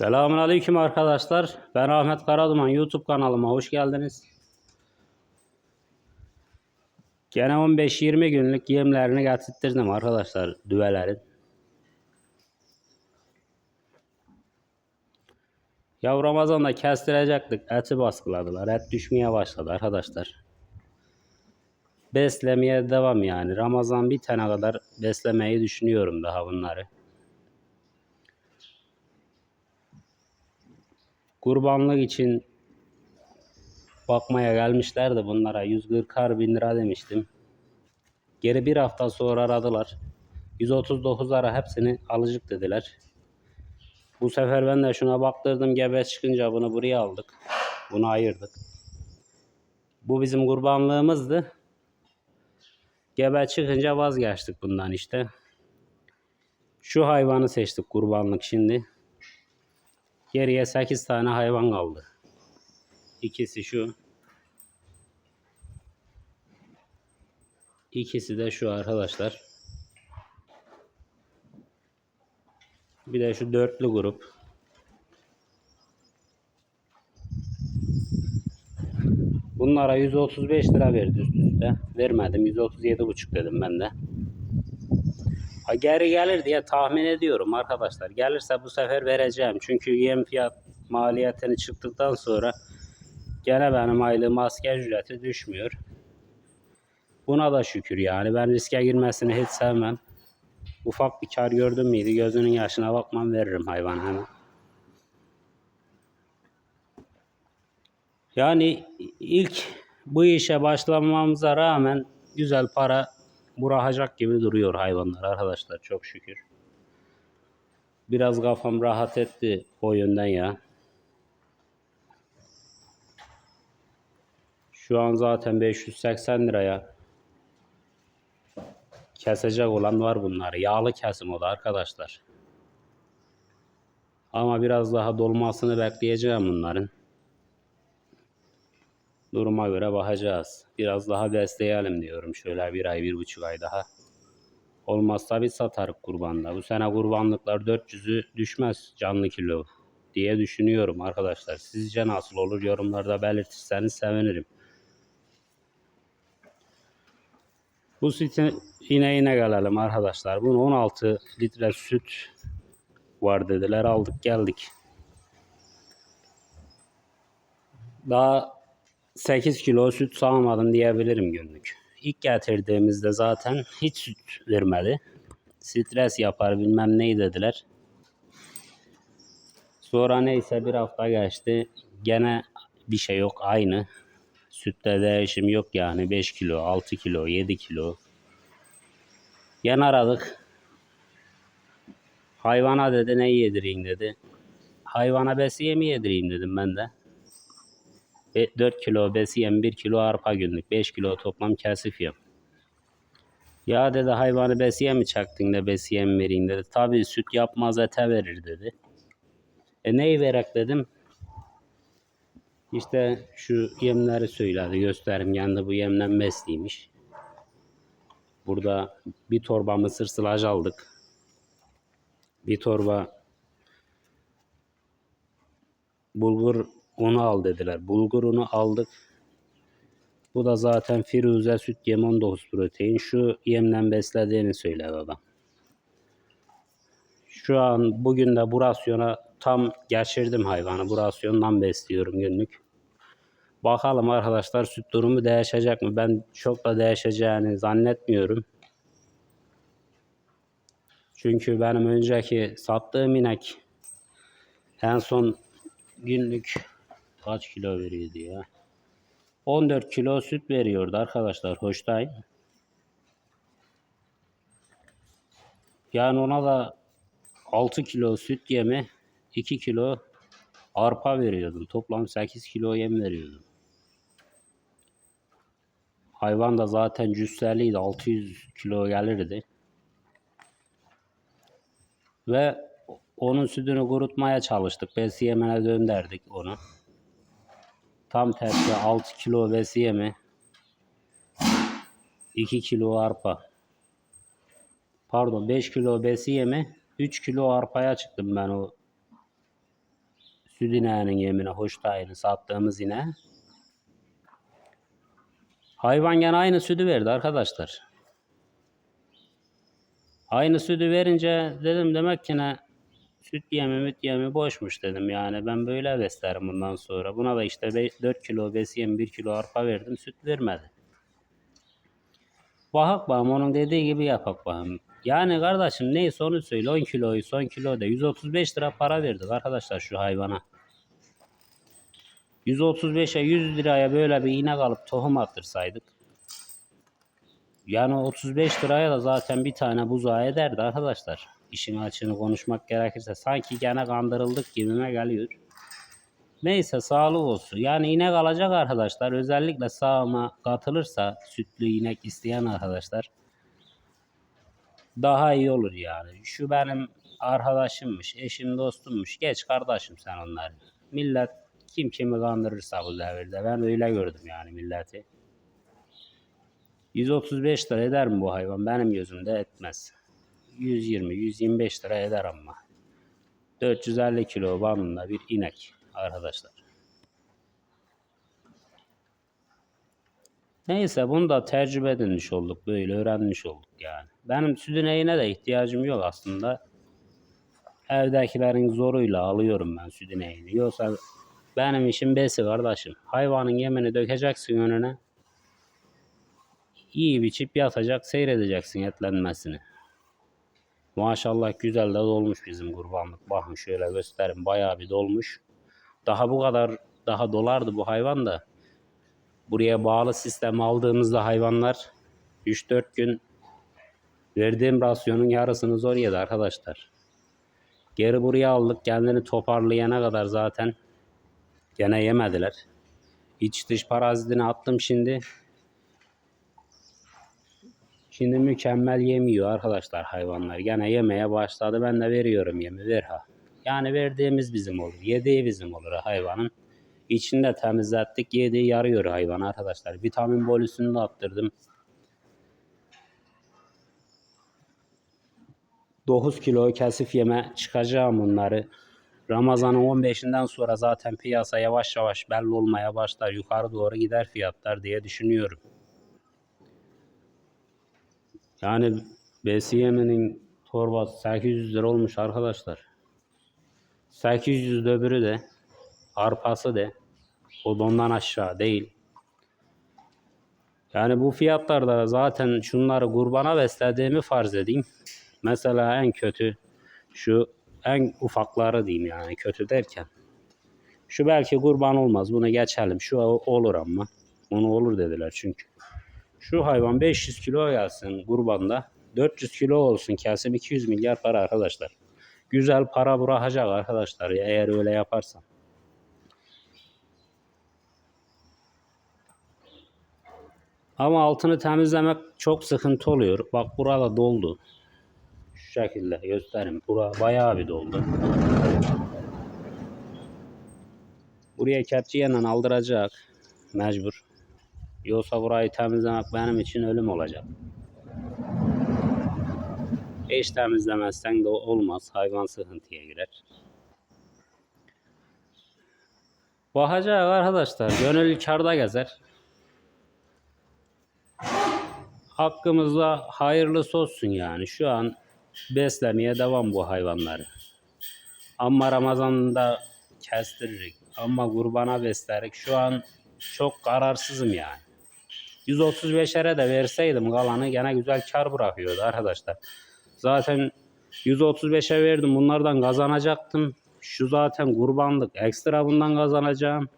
Selamun Aleyküm arkadaşlar. Ben Ahmet Karaduman. YouTube kanalıma hoş geldiniz. Gene 15-20 günlük yemlerini getirttirdim arkadaşlar düvelerin. Ya Ramazan'da kestirecektik. Eti baskıladılar. Et düşmeye başladı arkadaşlar. Beslemeye devam yani. Ramazan bitene kadar beslemeyi düşünüyorum daha bunları. Kurbanlık için bakmaya gelmişlerdi bunlara. 140 bin lira demiştim. Geri bir hafta sonra aradılar. 139 ara hepsini alıcık dediler. Bu sefer ben de şuna baktırdım. Gebe çıkınca bunu buraya aldık. Bunu ayırdık. Bu bizim kurbanlığımızdı. Gebe çıkınca vazgeçtik bundan işte. Şu hayvanı seçtik kurbanlık şimdi. Geriye 8 tane hayvan kaldı. İkisi şu. İkisi de şu arkadaşlar. Bir de şu dörtlü grup. Bunlara 135 lira verdi üst üste. Vermedim. 137,5 dedim ben de. Geri gelir diye tahmin ediyorum arkadaşlar. Gelirse bu sefer vereceğim. Çünkü yem fiyat maliyetini çıktıktan sonra gene benim aylığım asker ücreti düşmüyor. Buna da şükür yani. Ben riske girmesini hiç sevmem. Ufak bir kar gördüm müydü gözünün yaşına bakmam veririm hayvan hemen. Yani ilk bu işe başlamamıza rağmen güzel para bırakacak gibi duruyor hayvanlar arkadaşlar çok şükür. Biraz kafam rahat etti o yönden ya. Şu an zaten 580 liraya kesecek olan var bunları. Yağlı kesim o da arkadaşlar. Ama biraz daha dolmasını bekleyeceğim bunların. Duruma göre bakacağız. Biraz daha besleyelim diyorum. Şöyle bir ay, bir buçuk ay daha. Olmazsa bir satarık kurbanda. Bu sene kurbanlıklar 400'ü düşmez canlı kilo diye düşünüyorum arkadaşlar. Sizce nasıl olur? Yorumlarda belirtirseniz sevinirim. Bu sütün ineğine gelelim arkadaşlar. Bunun 16 litre süt var dediler. Aldık geldik. Daha 8 kilo süt sağmadım diyebilirim günlük. İlk getirdiğimizde zaten hiç süt vermedi. Stres yapar bilmem neyi dediler. Sonra neyse bir hafta geçti. Gene bir şey yok aynı. Sütte değişim yok yani 5 kilo, 6 kilo, 7 kilo. Yan aradık. Hayvana dedi ne yedireyim dedi. Hayvana besiye mi yedireyim dedim ben de. 4 kilo besiyem 1 kilo arpa günlük 5 kilo toplam kesif yap. Ya dedi hayvanı besiye mi çaktın da besiye mi vereyim dedi. Tabi süt yapmaz ete verir dedi. E neyi verek dedim. İşte şu yemleri söyledi gösterim yanında bu yemden besliymiş. Burada bir torba mısır sılaj aldık. Bir torba bulgur unu al dediler. Bulgur unu aldık. Bu da zaten Firuze süt yem 19 protein. Şu yemden beslediğini söyledi adam. Şu an bugün de bu rasyona tam geçirdim hayvanı. Bu rasyondan besliyorum günlük. Bakalım arkadaşlar süt durumu değişecek mi? Ben çok da değişeceğini zannetmiyorum. Çünkü benim önceki sattığım inek en son günlük kaç kilo veriyordu ya? 14 kilo süt veriyordu arkadaşlar Hoştay. Yani ona da 6 kilo süt yemi 2 kilo arpa veriyordum. Toplam 8 kilo yem veriyordum. Hayvan da zaten cüsseliydi. 600 kilo gelirdi. Ve onun sütünü kurutmaya çalıştık. Besiyemene döndürdük onu. Tam tersi 6 kilo besiyemi 2 kilo arpa pardon 5 kilo besiyemi 3 kilo arpaya çıktım ben o Süt ineğinin yemine, hoştayını sattığımız ineğe. Hayvan gene aynı sütü verdi arkadaşlar. Aynı sütü verince dedim demek ki ne süt yemi müt yemi boşmuş dedim yani ben böyle beslerim bundan sonra. Buna da işte 4 kilo besiyem 1 kilo arpa verdim süt vermedi. Bakak bakalım onun dediği gibi yapak bakalım. Yani kardeşim neyse onu söyle 10 kiloyu son kilo da 135 lira para verdik arkadaşlar şu hayvana. 135'e 100 liraya böyle bir inek alıp tohum attırsaydık. Yani 35 liraya da zaten bir tane buzağı ederdi arkadaşlar. İşin açığını konuşmak gerekirse sanki gene kandırıldık gibime geliyor. Neyse sağlık olsun. Yani inek alacak arkadaşlar özellikle sağıma katılırsa sütlü inek isteyen arkadaşlar daha iyi olur yani. Şu benim arkadaşımmış, eşim dostummuş. Geç kardeşim sen onları. Millet kim kimi kandırırsa bu devirde. Ben öyle gördüm yani milleti. 135 lira eder mi bu hayvan? Benim gözümde etmez. 120-125 lira eder ama. 450 kilo bandında bir inek arkadaşlar. Neyse bunu da tecrübe edinmiş olduk. Böyle öğrenmiş olduk yani. Benim süt ineğine de ihtiyacım yok aslında. Evdekilerin zoruyla alıyorum ben süt ineğini. Yoksa benim işim besi kardeşim. Hayvanın yemini dökeceksin önüne. İyi biçip yatacak, seyredeceksin etlenmesini. Maşallah güzel de dolmuş bizim kurbanlık. Bakın şöyle göstereyim. Bayağı bir dolmuş. Daha bu kadar daha dolardı bu hayvan da. Buraya bağlı sistem aldığımızda hayvanlar 3-4 gün verdiğim rasyonun yarısını zor yedi arkadaşlar. Geri buraya aldık. Kendini toparlayana kadar zaten gene yemediler. İç dış parazitini attım şimdi. Şimdi mükemmel yemiyor arkadaşlar hayvanlar. Gene yemeye başladı. Ben de veriyorum yemi ver ha. Yani verdiğimiz bizim olur. Yediği bizim olur hayvanın. İçini de temizlettik. Yediği yarıyor hayvan arkadaşlar. Vitamin bolüsünü de attırdım. 9 kilo kesif yeme çıkacağım bunları. Ramazan'ın 15'inden sonra zaten piyasa yavaş yavaş belli olmaya başlar. Yukarı doğru gider fiyatlar diye düşünüyorum. Yani BCM'nin torbası 800 lira olmuş arkadaşlar. 800 öbürü de arpası de o da ondan aşağı değil. Yani bu fiyatlarda zaten şunları kurbana beslediğimi farz edeyim. Mesela en kötü şu en ufakları diyeyim yani kötü derken. Şu belki kurban olmaz bunu geçelim. Şu olur ama. Onu olur dediler çünkü. Şu hayvan 500 kilo gelsin kurbanda. 400 kilo olsun kesim 200 milyar para arkadaşlar. Güzel para bırakacak arkadaşlar eğer öyle yaparsan. Ama altını temizlemek çok sıkıntı oluyor. Bak burada doldu. Şu şekilde göstereyim. Bura bayağı bir doldu. Buraya kepçeyle aldıracak. Mecbur. Yoksa burayı temizlemek benim için ölüm olacak. Hiç temizlemezsen de olmaz. Hayvan sıkıntıya girer. Bakacak arkadaşlar. Gönül karda gezer. Hakkımızda hayırlısı olsun yani. Şu an beslemeye devam bu hayvanları. Ama Ramazan'da kestiririk. Ama kurbana beslerik. Şu an çok kararsızım yani. 135'lere de verseydim kalanı gene güzel kar bırakıyordu arkadaşlar. Zaten 135'e verdim bunlardan kazanacaktım. Şu zaten kurbanlık ekstra bundan kazanacağım.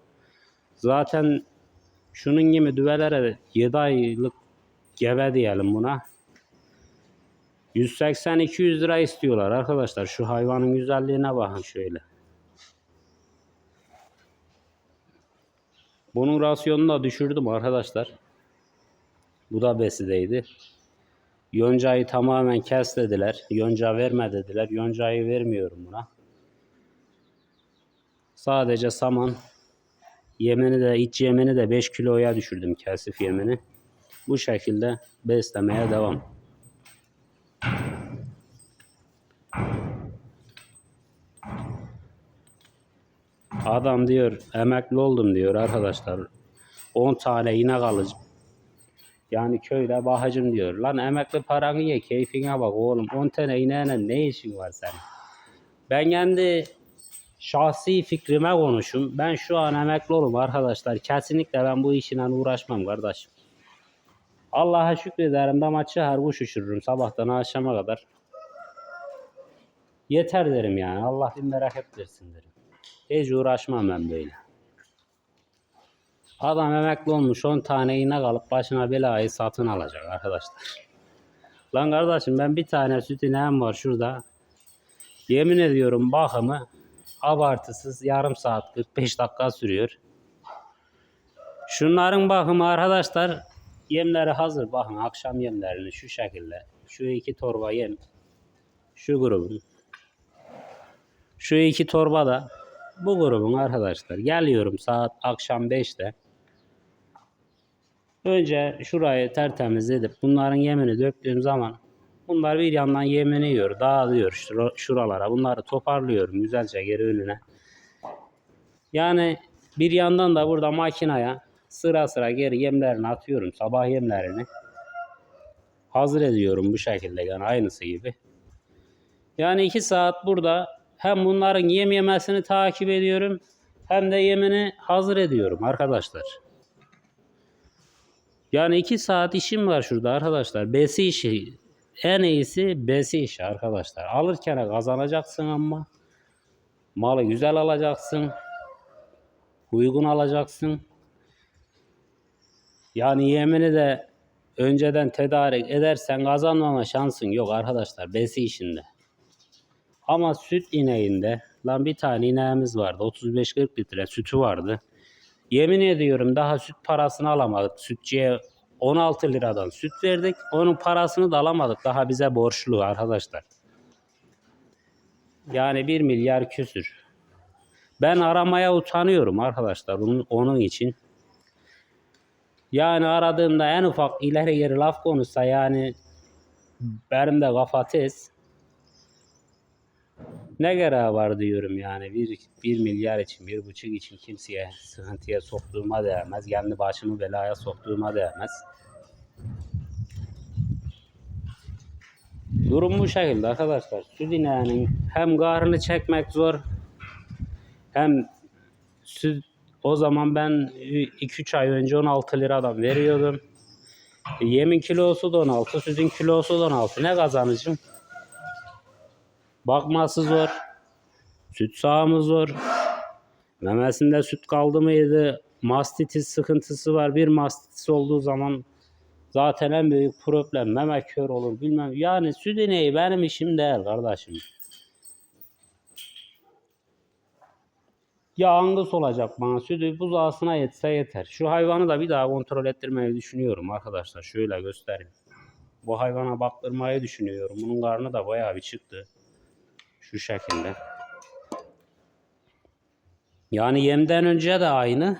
Zaten şunun gibi düvelere 7 aylık gebe diyelim buna. 180-200 lira istiyorlar arkadaşlar. Şu hayvanın güzelliğine bakın şöyle. Bunun rasyonunu da düşürdüm arkadaşlar. Bu da besideydi. Yoncayı tamamen kes dediler. Yonca verme dediler. Yoncayı vermiyorum buna. Sadece saman. Yemini de iç yemini de 5 kiloya düşürdüm kesif yemini. Bu şekilde beslemeye devam. Adam diyor emekli oldum diyor arkadaşlar. 10 tane inek alacağım. Yani köyde bakacağım diyor. Lan emekli paranı ye keyfine bak oğlum. 10 tane ineğine ne işin var senin? Ben kendi şahsi fikrime konuşum. Ben şu an emekli olum arkadaşlar. Kesinlikle ben bu işinle uğraşmam kardeşim. Allah'a şükrederim dama çıkar kuş uçururum sabahtan akşama kadar. Yeter derim yani. Allah bin bereket versin derim. Hiç uğraşmam ben böyle. Adam emekli olmuş 10 tane iğne alıp başına belayı satın alacak arkadaşlar. Lan kardeşim ben bir tane süt ineğim var şurada. Yemin ediyorum bakımı abartısız yarım saat 45 dakika sürüyor. Şunların bakımı arkadaşlar yemleri hazır. Bakın akşam yemlerini şu şekilde. Şu iki torba yem. Şu grubun. Şu iki torba da bu grubun arkadaşlar. Geliyorum saat akşam 5'te. Önce şurayı tertemiz edip bunların yemini döktüğüm zaman bunlar bir yandan yemini yiyor, dağılıyor şura- şuralara. Bunları toparlıyorum güzelce geri önüne. Yani bir yandan da burada makinaya sıra sıra geri yemlerini atıyorum. Sabah yemlerini. Hazır ediyorum bu şekilde yani aynısı gibi. Yani iki saat burada hem bunların yem yemesini takip ediyorum hem de yemini hazır ediyorum arkadaşlar. Yani iki saat işim var şurada arkadaşlar. Besi işi en iyisi besi işi arkadaşlar. Alırken kazanacaksın ama malı güzel alacaksın. Uygun alacaksın. Yani yemini de önceden tedarik edersen kazanmama şansın yok arkadaşlar besi işinde. Ama süt ineğinde lan bir tane ineğimiz vardı 35-40 litre sütü vardı. Yemin ediyorum daha süt parasını alamadık. Sütçüye 16 liradan süt verdik. Onun parasını da alamadık. Daha bize borçlu arkadaşlar. Yani 1 milyar küsür. Ben aramaya utanıyorum arkadaşlar onun, onun için. Yani aradığımda en ufak ileri geri laf konuşsa yani benim de kafa tez. Ne gereği var diyorum yani. Bir, bir milyar için, bir buçuk için kimseye sıkıntıya soktuğuma değmez. Kendi başımı belaya soktuğuma değmez. Durum bu şekilde arkadaşlar. Süt ineğinin hem karnını çekmek zor hem süt o zaman ben 2-3 ay önce 16 liradan veriyordum. Yemin kilosu da 16, sütün kilosu da 16. Ne kazanacağım? Bakması zor. Süt sağımı zor. Memesinde süt kaldı mıydı? Mastitis sıkıntısı var. Bir mastitis olduğu zaman zaten en büyük problem meme kör olur bilmem. Yani süt ineği benim işim değil kardeşim. Ya angus olacak bana sütü buzağısına yetse yeter. Şu hayvanı da bir daha kontrol ettirmeyi düşünüyorum arkadaşlar. Şöyle göstereyim. Bu hayvana baktırmayı düşünüyorum. Bunun karnı da bayağı bir çıktı. Şu şekilde. Yani yemden önce de aynı.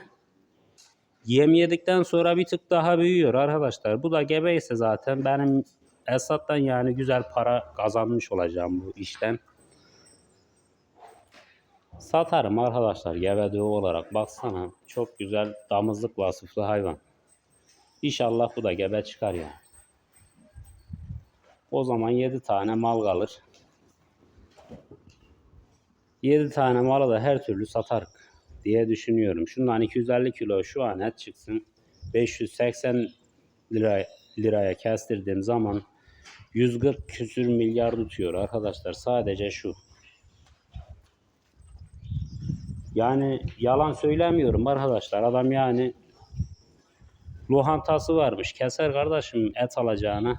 Yem yedikten sonra bir tık daha büyüyor arkadaşlar. Bu da gebe ise zaten benim Esat'tan yani güzel para kazanmış olacağım bu işten. Satarım arkadaşlar gebe olarak. Baksana çok güzel damızlık vasıflı hayvan. İnşallah bu da gebe çıkar yani. O zaman 7 tane mal kalır. 7 tane malı da her türlü satarız diye düşünüyorum. Şundan 250 kilo şu an et çıksın. 580 lira, liraya kestirdiğim zaman 140 küsür milyar tutuyor arkadaşlar. Sadece şu. Yani yalan söylemiyorum arkadaşlar. Adam yani lohantası varmış. Keser kardeşim et alacağına.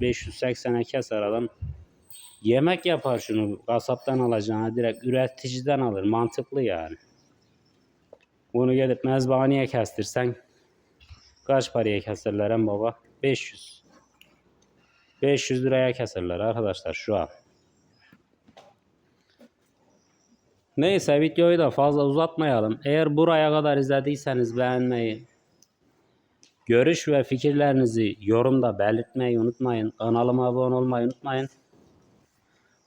580'e keser adam. Yemek yapar şunu kasaptan alacağına direkt üreticiden alır. Mantıklı yani. Bunu gelip mezbaneye kestirsen kaç paraya keserler en baba? 500. 500 liraya keserler arkadaşlar şu an. Neyse videoyu da fazla uzatmayalım. Eğer buraya kadar izlediyseniz beğenmeyi, görüş ve fikirlerinizi yorumda belirtmeyi unutmayın. Kanalıma abone olmayı unutmayın.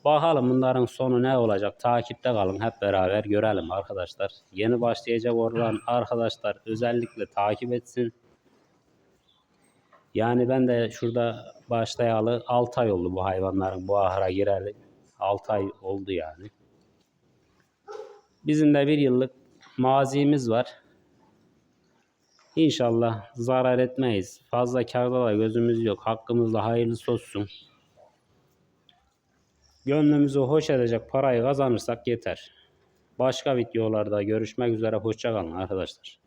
Bakalım bunların sonu ne olacak? Takipte kalın. Hep beraber görelim arkadaşlar. Yeni başlayacak olan arkadaşlar özellikle takip etsin. Yani ben de şurada başlayalı 6 ay oldu bu hayvanların bu ahıra gireli. 6 ay oldu yani. Bizim de bir yıllık mazimiz var. İnşallah zarar etmeyiz. Fazla karda da gözümüz yok. Hakkımızda hayırlısı olsun. Gönlümüzü hoş edecek parayı kazanırsak yeter. Başka videolarda görüşmek üzere. Hoşçakalın arkadaşlar.